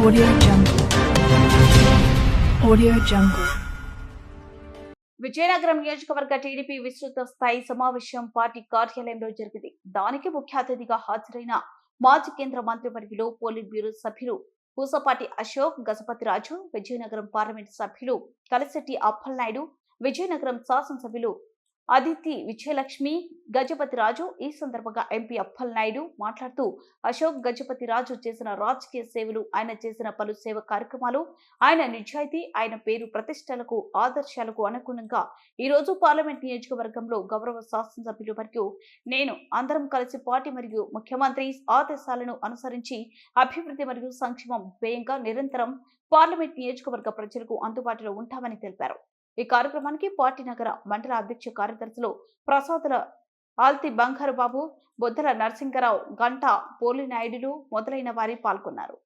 Audio Jungle. Audio Jungle. Vizianagaram నియోజకవర్గ TDP విస్తృత స్థాయి సమావేశం పార్టీ కార్యాలయంలో జరిగింది దానికి ముఖ్య అతిథిగా హాజరైన మాజీ కేంద్ర మంత్రివర్యులు పోలిట్ బ్యూరో సభ్యులు పూసపాటి అశోక్ గజపతి రాజు విజయనగరం పార్లమెంట్ సభ్యులు కలిసెట్టి అప్పలనాయుడు విజయనగరం శాసనసభ్యులు అదితి విజయలక్ష్మి గజపతి రాజు ఈ సందర్భంగా ఎంపీ అప్పల్ నాయుడు మాట్లాడుతూ అశోక్ గజపతి రాజు చేసిన రాజకీయ సేవలు ఆయన చేసిన పలు సేవ కార్యక్రమాలు ఆయన నిజాయితీ ఆయన పేరు ప్రతిష్టలకు ఆదర్శాలకు అనుగుణంగా ఈ రోజు పార్లమెంట్ నియోజకవర్గంలో గౌరవ శాసనసభ్యులు మరియు నేను అందరం కలిసి పార్టీ మరియు ముఖ్యమంత్రి ఆదేశాలను అనుసరించి అభివృద్ధి మరియు సంక్షేమం ధ్యేయంగా నిరంతరం పార్లమెంట్ నియోజకవర్గ ప్రజలకు అందుబాటులో ఉంటామని తెలిపారు. ఈ కార్యక్రమానికి పార్టీ నగర మండల అధ్యక్ష కార్యదర్శులు ప్రసాదుల ఆల్తి బంగారు బాబు బొద్దల నరసింగరావు గంట పోలినాయుడులు మొదలైన వారి పాల్గొన్నారు.